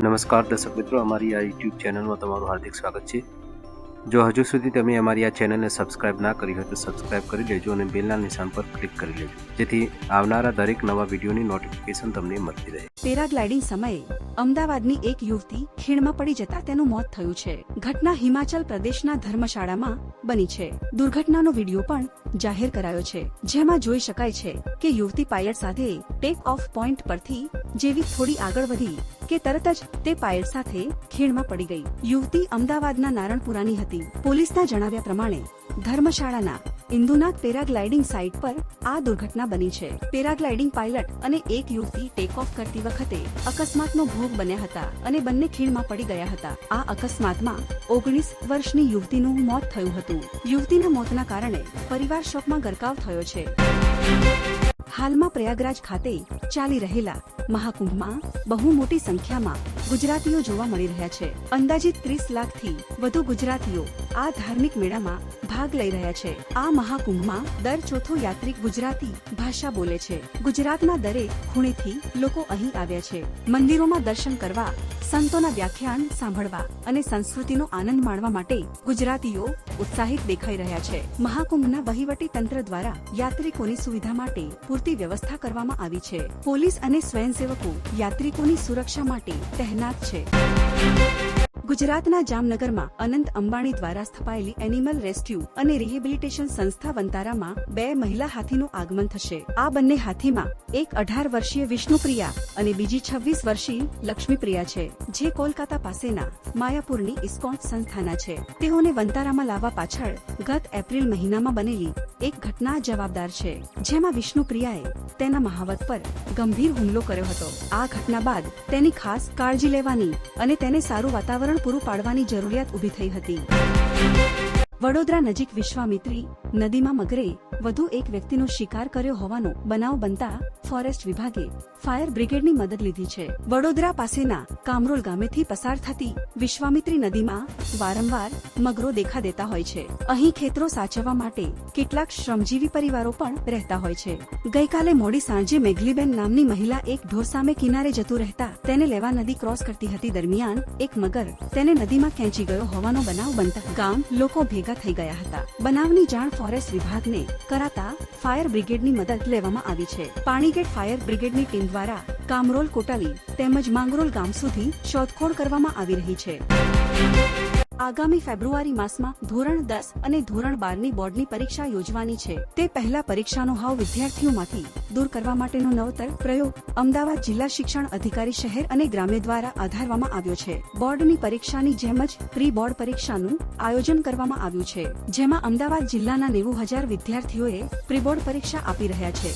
નમસ્કાર દર્શક મિત્રો, અમારી આ યુટ્યુબ ચેનલમાં તમારું હાર્દિક સ્વાગત છે. જો હજુ સુધી તમે અમારી આ ચેનલને સબસ્ક્રાઇબ ના કરી હોય તો સબસ્ક્રાઇબ કરી લેજો અને બેલના નિશાન પર ક્લિક કરી લેજો. જેથી આવનારા દરેક નવા વિડીયોની નોટિફિકેશન તમને મળતી રહે. પેરાગ્લાઇડિંગ સમયે અમદાવાદની એક યુવતી ખીણમાં પડી જતા તેનું મોત થયું છે. ઘટના હિમાચલ પ્રદેશના ધર્મશાળામાં બની છે. દુર્ઘટનાનો વીડિયો પણ જાહેર કરાયો છે. જેમાં જોઈ શકાય છે કે યુવતી પાયલટ સાથે ટેક ઓફ પોઈન્ટ પરથી જેવી થોડી આગળ વધી કે તરત જ તે પાયલ સાથે ખીણમાં પડી ગઈ. યુવતી અમદાવાદના નારણપુરાની હતી. પોલીસના જણાવ્યા પ્રમાણે, ધર્મશાળાના ઇન્દુનાથ પેરાગ્લાઇડિંગ સાઇટ પર આ દુર્ઘટના બની છે. પેરાગ્લાઇડિંગ પાયલટ અને એક યુવતી ટેક ઓફ કરતી વખતે અકસ્માતનો ભોગ બન્યા હતા અને બંને ખીણમાં પડી ગયા હતા. આ અકસ્માતમાં ઓગણીસ વર્ષની યુવતીનું મોત થયું હતું. યુવતીના મોતના કારણે પરિવાર શોકમાં ગરકાવ થયો છે. હાલમાં પ્રયાગરાજ ખાતે ચાલી રહેલા મહાકુંભમાં બહુ મોટી સંખ્યામાં ગુજરાતીઓ જોવા મળી રહ્યા છે. અંદાજિત ત્રીસ લાખથી વધુ ગુજરાતીઓ આ ધાર્મિક મેળામાં ભાગ લઈ રહ્યા છે. આ મહાકુંભમાં દર ચોથો યાત્રિક ગુજરાતી ભાષા બોલે છે. ગુજરાતના દરેક ખૂણેથી લોકો અહીં આવ્યા છે. મંદિરોમાં દર્શન કરવા સંતોના વ્યાખ્યાન સાંભળવા અને સંસ્કૃતિનો આનંદ માણવા માટે ગુજરાતીઓ ઉત્સાહિત દેખાઈ રહ્યા છે. મહાકુંભના વહીવટી તંત્ર દ્વારા યાત્રિકોની સુવિધા માટે પૂરતી વ્યવસ્થા કરવામાં આવી છે. પોલીસ અને સ્વયંસેવકો યાત્રિકોની સુરક્ષા માટે તહેનાત છે. ગુજરાતના જામનગરમાં અનંત અંબાણી દ્વારા સ્થપાયેલી એનિમલ રેસ્ક્યુ અને રિહેબિલિટેશન સંસ્થા વંતારામાં બે મહિલા હાથીનું આગમન થશે. આ બંને હાથીમાં એક અઢાર વર્ષીય વિષ્ણુપ્રિયા અને બીજી છવ્વીસ વર્ષીય લક્ષ્મીપ્રિયા છે, જે કોલકાતા પાસેના માયાપુરની ઇસ્કોન સંસ્થાના છે. તેઓને વંતારામાં લાવવા પાછળ ગત એપ્રિલ મહિનામાં બનેલી એક ઘટના જવાબદાર છે, જેમાં વિષ્ણુપ્રિયાએ તેના મહાવત પર ગંભીર હુમલો કર્યો હતો. આ ઘટના બાદ તેની ખાસ કાળજી લેવાની અને તેને સારું વાતાવરણ પૂરું પાડવાની જરૂરિયાત ઊભી થઈ હતી. વડોદરા નજીક વિશ્વામિત્રી નદીમાં મગરે વધુ એક વ્યક્તિનો શિકાર કર્યો હોવાનો બનાવ બનતા ફોરેસ્ટ વિભાગે ફાયર બ્રિગેડની મદદ લીધી છે. વડોદરા પાસેના કામરોલ ગામેથી પસાર થતી વિશ્વામિત્રી નદીમાં વારંવાર મગરો દેખા દેતા હોય છે. અહીં ખેતરો સાચવવા માટે કેટલાક શ્રમજીવી પરિવારો પણ રહેતા હોય છે. ગઈકાલે મોડી સાંજે મેઘલીબેન નામની મહિલા એક ઢોર સામે કિનારે જતું રહેતા તેને લેવા નદી ક્રોસ કરતી હતી દરમિયાન એક મગર તેને નદીમાં ખેંચી ગયો હોવાનો બનાવ બનતા ગામ લોકો ભેગા થઈ ગયા હતા. બનાવની જાણ ફોરેસ્ટ વિભાગને કરાતા ફાયર બ્રિગેડની મદદ લેવામાં આવી છે. પાણીગેટ ફાયર બ્રિગેડની ટીમ દ્વારા કામરોલ કોટાલી તેમજ માંગરોલ ગામ સુધી શોધખોળ કરવામાં આવી રહી છે. આગામી ફેબ્રુઆરી માસમાં ધોરણ દસ અને ધોરણ બારની બોર્ડની પરીક્ષા યોજવાની છે. તે પહેલા પરીક્ષાનો હાવ વિદ્યાર્થીઓમાંથી દૂર કરવા માટેનો નવતર પ્રયોગ અમદાવાદ જિલ્લા શિક્ષણ અધિકારી શહેર અને ગ્રામ્ય દ્વારા આધારવામાં આવ્યો છે. બોર્ડની પરીક્ષાની જેમ જ પ્રી બોર્ડ પરીક્ષાનું આયોજન કરવામાં આવ્યું છે. જેમાં અમદાવાદ જિલ્લાના નેવું હજાર વિદ્યાર્થીઓએ પ્રી બોર્ડ પરીક્ષા આપી રહ્યા છે.